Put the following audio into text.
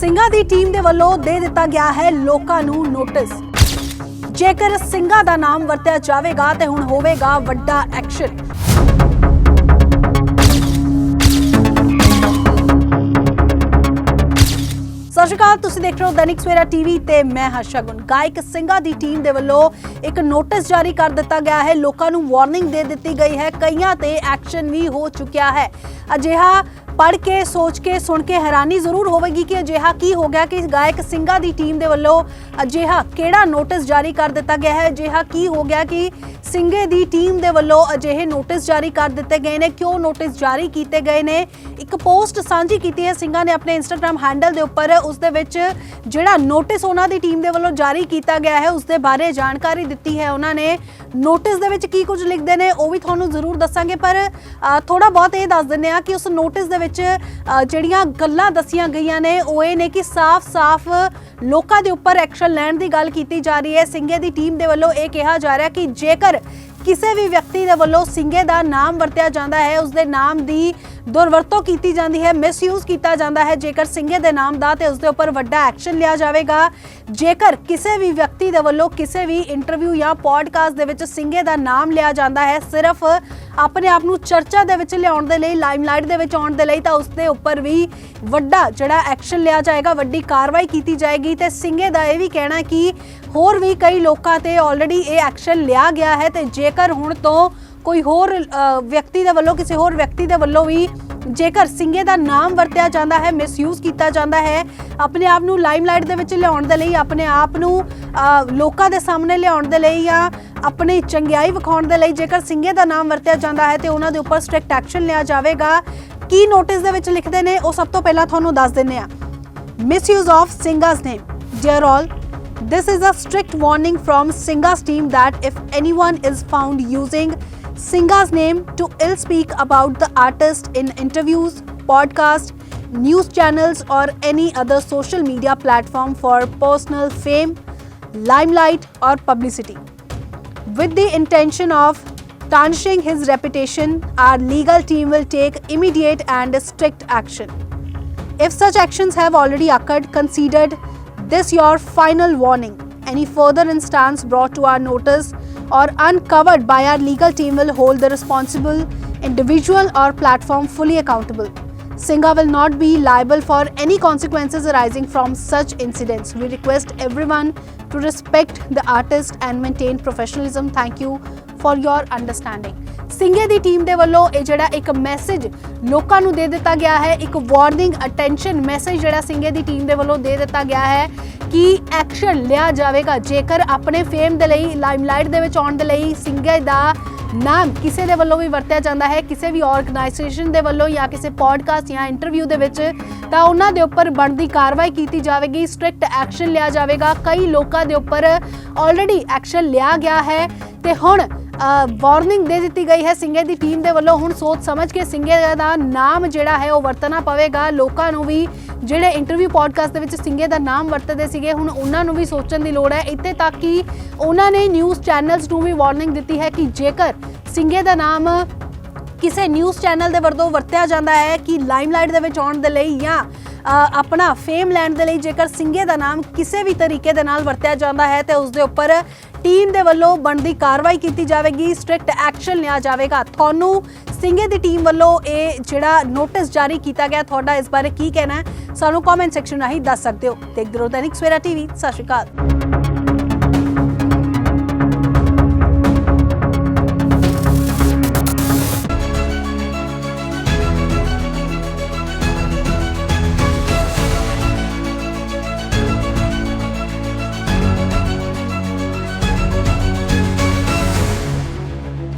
ਸਿੰਘਾਂ ਦੀ ਟੀਮ ਦੇ ਵੱਲੋਂ ਦੇ ਦਿੱਤਾ ਗਿਆ ਹੈ ਲੋਕਾਂ ਨੂੰ ਨੋਟਿਸ। ਜੇਕਰ ਸਿੰਘਾਂ ਦਾ ਨਾਮ ਵਰਤਿਆ ਜਾਵੇਗਾ ਤੇ ਹੁਣ ਹੋਵੇਗਾ ਵੱਡਾ ਐਕਸ਼ਨ। ਸਤਿ ਸ਼੍ਰੀ ਅਕਾਲ, ਤੁਸੀਂ ਦੇਖ ਰਹੇ ਹੋ ਦੈਨਿਕ ਸਵੇਰਾ ਟੀਵੀ ਤੇ ਮੈਂ ਹਾਂ ਸ਼ਗੁਨ ਗਾਇਕ ਸਿੰਘਾਂ ਦੀ ਟੀਮ ਦੇ ਵੱਲੋਂ ਇੱਕ ਨੋਟਿਸ ਜਾਰੀ ਕਰ ਦਿੱਤਾ ਗਿਆ ਹੈ। ਲੋਕਾਂ ਨੂੰ ਵਾਰਨਿੰਗ ਦੇ ਦਿੱਤੀ ਗਈ ਹੈ। ਕਈਆਂ ਤੇ ਐਕਸ਼ਨ ਵੀ ਹੋ ਚੁੱਕਿਆ ਹੈ। ਅਜਿਹਾ ਪੜ੍ਹ ਕੇ, ਸੋਚ ਕੇ, ਸੁਣ ਕੇ ਹੈਰਾਨੀ ਜ਼ਰੂਰ ਹੋਵੇਗੀ ਕਿ ਅਜਿਹਾ ਕੀ ਹੋ ਗਿਆ ਕਿ ਗਾਇਕ ਸਿੰਘਾਂ ਦੀ ਟੀਮ ਦੇ ਵੱਲੋਂ ਅਜਿਹਾ ਕਿਹੜਾ ਨੋਟਿਸ ਜਾਰੀ ਕਰ ਦਿੱਤਾ ਗਿਆ ਹੈ? ਅਜਿਹਾ ਕੀ ਹੋ ਗਿਆ ਕਿ ਸਿੰਘੇ ਦੀ ਟੀਮ ਦੇ ਵੱਲੋਂ ਅਜਿਹੇ ਨੋਟਿਸ ਜਾਰੀ ਕਰ ਦਿੱਤੇ ਗਏ ਨੇ? ਕਿਉਂ ਨੋਟਿਸ ਜਾਰੀ ਕੀਤੇ ਗਏ ਨੇ? ਇੱਕ ਪੋਸਟ ਸਾਂਝੀ ਕੀਤੀ ਹੈ ਸਿੰਘਾਂ ਨੇ ਆਪਣੇ ਇੰਸਟਾਗ੍ਰam ਹੈਂਡਲ ਦੇ ਉੱਪਰ। ਉਸ ਦੇ ਵਿੱਚ ਜਿਹੜਾ ਨੋਟਿਸ ਉਹਨਾਂ ਦੀ ਟੀਮ ਦੇ ਵੱਲੋਂ ਜਾਰੀ ਕੀਤਾ ਗਿਆ ਹੈ, ਉਸ ਦੇ ਬਾਰੇ ਜਾਣਕਾਰੀ ਦਿੱਤੀ ਹੈ ਉਹਨਾਂ ਨੇ। ਨੋਟਿਸ ਦੇ ਵਿੱਚ ਕੀ ਕੁਝ ਲਿਖਦੇ ਨੇ ਉਹ ਵੀ ਤੁਹਾਨੂੰ ਜ਼ਰੂਰ ਦੱਸਾਂਗੇ, ਪਰ ਥੋੜਾ ਬਹੁਤ ਇਹ ਦੱਸ ਦਿੰਦੇ ਆ ਕਿ ਉਸ ਨੋਟਿਸ ਦੇ ਵਿੱਚ ਜਿਹੜੀਆਂ ਗੱਲਾਂ ਦੱਸੀਆਂ ਗਈਆਂ ਨੇ, ਉਹ ਇਹ ਨੇ ਕਿ ਸਾਫ਼-ਸਾਫ਼ ਲੋਕਾਂ ਦੇ ਉੱਪਰ ਐਕਸ਼ਨ ਲੈਣ ਦੀ ਗੱਲ ਕੀਤੀ ਜਾ ਰਹੀ ਹੈ। ਸਿੰਘੇ ਦੀ ਟੀਮ ਦੇ ਵੱਲੋਂ ਇਹ ਕਿਹਾ ਜਾ ਰਿਹਾ ਕਿ ਜੇਕਰ ਕਿਸੇ ਵੀ ਵਿਅਕਤੀ ਦੇ ਵੱਲੋਂ ਸਿੰਘੇ ਦਾ ਨਾਮ ਵਰਤਿਆ ਜਾਂਦਾ ਹੈ ਉਸ ਦੇ ਨਾਮ ਦੀ ਦੁਰਵਰਤੋਂ ਕੀਤੀ ਜਾਂਦੀ ਹੈ, ਮਿਸਯੂਜ਼ ਕੀਤਾ ਜਾਂਦਾ ਹੈ, ਜੇਕਰ ਸਿੰਘੇ ਦੇ ਨਾਮ ਦਾ ਤੇ ਉਸ ਦੇ ਉੱਪਰ ਵੱਡਾ ਐਕਸ਼ਨ ਲਿਆ ਜਾਵੇਗਾ, ਜੇਕਰ ਕਿਸੇ ਵੀ ਵਿਅਕਤੀ ਦੇ ਵੱਲੋਂ ਕਿਸੇ ਵੀ ਇੰਟਰਵਿਊ ਜਾਂ ਪੋਡਕਾਸਟ ਦੇ ਵਿੱਚ ਸਿੰਘੇ ਦਾ ਨਾਮ ਲਿਆ ਜਾਂਦਾ ਹੈ, ਸਿਰਫ ਆਪਣੇ ਆਪ ਨੂੰ ਚਰਚਾ ਦੇ ਵਿੱਚ ਲਿਆਉਣ ਦੇ ਲਈ, ਲਾਈਮਲਾਈਟ ਦੇ ਵਿੱਚ ਆਉਣ ਦੇ ਲਈ ਤਾਂ ਉਸ ਦੇ ਉੱਪਰ ਵੀ ਵੱਡਾ ਜਿਹੜਾ ਐਕਸ਼ਨ ਲਿਆ ਜਾਏਗਾ, ਵੱਡੀ ਕਾਰਵਾਈ ਕੀਤੀ ਜਾਏਗੀ ਤੇ ਸਿੰਘੇ ਦਾ ਇਹ ਵੀ ਕਹਿਣਾ ਕਿ ਹੋਰ ਵੀ ਕਈ ਲੋਕਾਂ ਤੇ ਆਲਰੇਡੀ ਇਹ ਐਕਸ਼ਨ ਲਿਆ ਗਿਆ ਹੈ ਤੇ ਜੇਕਰ ਹੁਣ ਤੋਂ ਕੋਈ ਹੋਰ ਵਿਅਕਤੀ ਦੇ ਵੱਲੋਂ, ਕਿਸੇ ਹੋਰ ਵਿਅਕਤੀ ਦੇ ਵੱਲੋਂ ਵੀ ਜੇਕਰ ਸਿੰਘੇ ਦਾ ਨਾਮ ਵਰਤਿਆ ਜਾਂਦਾ ਹੈ ਮਿਸਯੂਜ਼ ਕੀਤਾ ਜਾਂਦਾ ਹੈ ਆਪਣੇ ਆਪ ਨੂੰ ਲਾਈਮਲਾਈਟ ਦੇ ਵਿੱਚ ਲਿਆਉਣ ਦੇ ਲਈ ਆਪਣੇ ਆਪ ਨੂੰ ਲੋਕਾਂ ਦੇ ਸਾਹਮਣੇ ਲਿਆਉਣ ਦੇ ਲਈ ਜਾਂ ਆਪਣੀ ਚੰਗਿਆਈ ਵਿਖਾਉਣ ਦੇ ਲਈ ਜੇਕਰ ਸਿੰਘੇ ਦਾ ਨਾਮ ਵਰਤਿਆ ਜਾਂਦਾ ਹੈ ਤੇ ਉਹਨਾਂ ਦੇ ਉੱਪਰ ਸਟ੍ਰਿਕਟ ਐਕਸ਼ਨ ਲਿਆ ਜਾਵੇਗਾ। ਕੀ ਨੋਟਿਸ ਦੇ ਵਿੱਚ ਲਿਖਦੇ ਨੇ ਉਹ ਸਭ ਤੋਂ ਪਹਿਲਾਂ ਤੁਹਾਨੂੰ ਦੱਸ ਦਿੰਨੇ ਆ misuse of Singa's name Dear all, this is a strict warning from Singa's team that if anyone is found using Singa's name to ill speak about the artist in interviews, podcasts, news channels, or any other social media platform for personal fame, limelight, or publicity, with the intention of tarnishing his reputation, our legal team will take immediate and strict action. If such actions have already occurred, considered this your final warning. Any further instance brought to our notice or uncovered by our legal team will hold the responsible individual or platform fully accountable. Singa will not be liable for any consequences arising from such incidents. We request everyone to respect the artist and maintain professionalism. Thank you for your understanding. Singhe the team ਦੇ ਵੱਲੋਂ ਇਹ ਜਿਹੜਾ ਇੱਕ message ਲੋਕਾਂ ਨੂੰ ਦੇ ਦਿੱਤਾ ਗਿਆ ਹੈ ਇੱਕ ਵਾਰਨਿੰਗ ਅਟੈਂਸ਼ਨ ਮੈਸੇਜ ਜਿਹੜਾ ਸਿੰਘੇ ਦੀ ਟੀਮ ਦੇ ਵੱਲੋਂ ਦੇ ਦਿੱਤਾ ਗਿਆ ਹੈ ਕੀ ਐਕਸ਼ਨ ਲਿਆ ਜਾਵੇਗਾ? ਜੇਕਰ ਆਪਣੇ ਫੇਮ ਦੇ ਲਈ ਲਾਈਮਲਾਈਟ ਦੇ ਵਿੱਚ ਆਉਣ ਦੇ ਲਈ ਸਿੰਘੇ ਦਾ ਨਾਮ ਕਿਸੇ ਦੇ ਵੱਲੋਂ ਵੀ ਵਰਤਿਆ ਜਾਂਦਾ ਹੈ, ਕਿਸੇ ਵੀ ਆਰਗੇਨਾਈਜੇਸ਼ਨ ਦੇ ਵੱਲੋਂ ਜਾਂ ਕਿਸੇ ਪੋਡਕਾਸਟ ਜਾਂ ਇੰਟਰਵਿਊ ਦੇ ਵਿੱਚ, ਤਾਂ ਉਹਨਾਂ ਦੇ ਉੱਪਰ ਬਣਦੀ ਕਾਰਵਾਈ ਕੀਤੀ ਜਾਵੇਗੀ ਸਟ੍ਰਿਕਟ ਐਕਸ਼ਨ ਲਿਆ ਜਾਵੇਗਾ। ਕਈ ਲੋਕਾਂ ਦੇ ਉੱਪਰ ਆਲਰੇਡੀ ਐਕਸ਼ਨ ਲਿਆ ਗਿਆ ਹੈ ਤੇ ਹੁਣ ਵਾਰਨਿੰਗ ਦੇ ਦਿੱਤੀ ਗਈ ਹੈ ਸਿੰਘੇ ਦੀ ਟੀਮ ਦੇ ਵੱਲੋਂ। ਹੁਣ ਸੋਚ ਸਮਝ ਕੇ ਸਿੰਘੇ ਦਾ ਨਾਮ ਜਿਹੜਾ ਹੈ ਉਹ ਵਰਤਣਾ ਪਵੇਗਾ। ਲੋਕਾਂ ਨੂੰ ਵੀ ਜਿਹੜੇ ਇੰਟਰਵਿਊ ਪੋਡਕਾਸਟ ਦੇ ਵਿੱਚ ਸਿੰਘੇ ਦਾ ਨਾਮ ਵਰਤਦੇ ਸੀਗੇ, ਹੁਣ ਉਹਨਾਂ ਨੂੰ ਵੀ ਸੋਚਣ ਦੀ ਲੋੜ ਹੈ। ਇੱਥੇ ਤੱਕ ਕਿ ਉਹਨਾਂ ਨੇ ਨਿਊਜ਼ ਚੈਨਲਸ ਨੂੰ ਵੀ ਵਾਰਨਿੰਗ ਦਿੱਤੀ ਹੈ ਕਿ ਜੇਕਰ ਸਿੰਘੇ ਦਾ ਨਾਮ ਕਿਸੇ ਨਿਊਜ਼ ਚੈਨਲ ਦੇ ਵਰਤੋਂ ਵਰਤਿਆ ਜਾਂਦਾ ਹੈ ਕਿ ਲਾਈਮਲਾਈਟ ਦੇ ਵਿੱਚ ਆਉਣ ਦੇ ਲਈ ਜਾਂ ਆਪਣਾ ਫੇਮ ਲੈਣ ਦੇ ਲਈ ਜੇਕਰ ਸਿੰਘੇ ਦਾ ਨਾਮ ਕਿਸੇ ਵੀ ਤਰੀਕੇ ਦੇ ਨਾਲ ਵਰਤਿਆ ਜਾਂਦਾ ਹੈ, ਤੇ ਉਸ ਦੇ ਉੱਪਰ ਟੀਮ ਦੇ ਵੱਲੋਂ ਬਣਦੀ ਕਾਰਵਾਈ ਕੀਤੀ ਜਾਵੇਗੀ ਸਟ੍ਰਿਕਟ ਐਕਸ਼ਨ ਲਿਆ ਜਾਵੇਗਾ। ਤੁਹਾਨੂੰ ਸਿੰਘੇ ਦੀ ਟੀਮ ਵੱਲੋਂ ਇਹ ਜਿਹੜਾ ਨੋਟਿਸ ਜਾਰੀ ਕੀਤਾ ਗਿਆ, ਤੁਹਾਡਾ ਇਸ ਬਾਰੇ ਕੀ ਕਹਿਣਾ ਹੈ, ਸਾਨੂੰ ਕਮੈਂਟ ਸੈਕਸ਼ਨ ਰਾਹੀਂ ਦੱਸ ਸਕਦੇ ਹੋ। ਦੇਖਦੇ ਰਹੋ ਦੈਨਿਕ ਸਵੇਰਾ ਟੀਵੀ ਸਤਿ ਸ਼੍ਰੀ ਅਕਾਲ।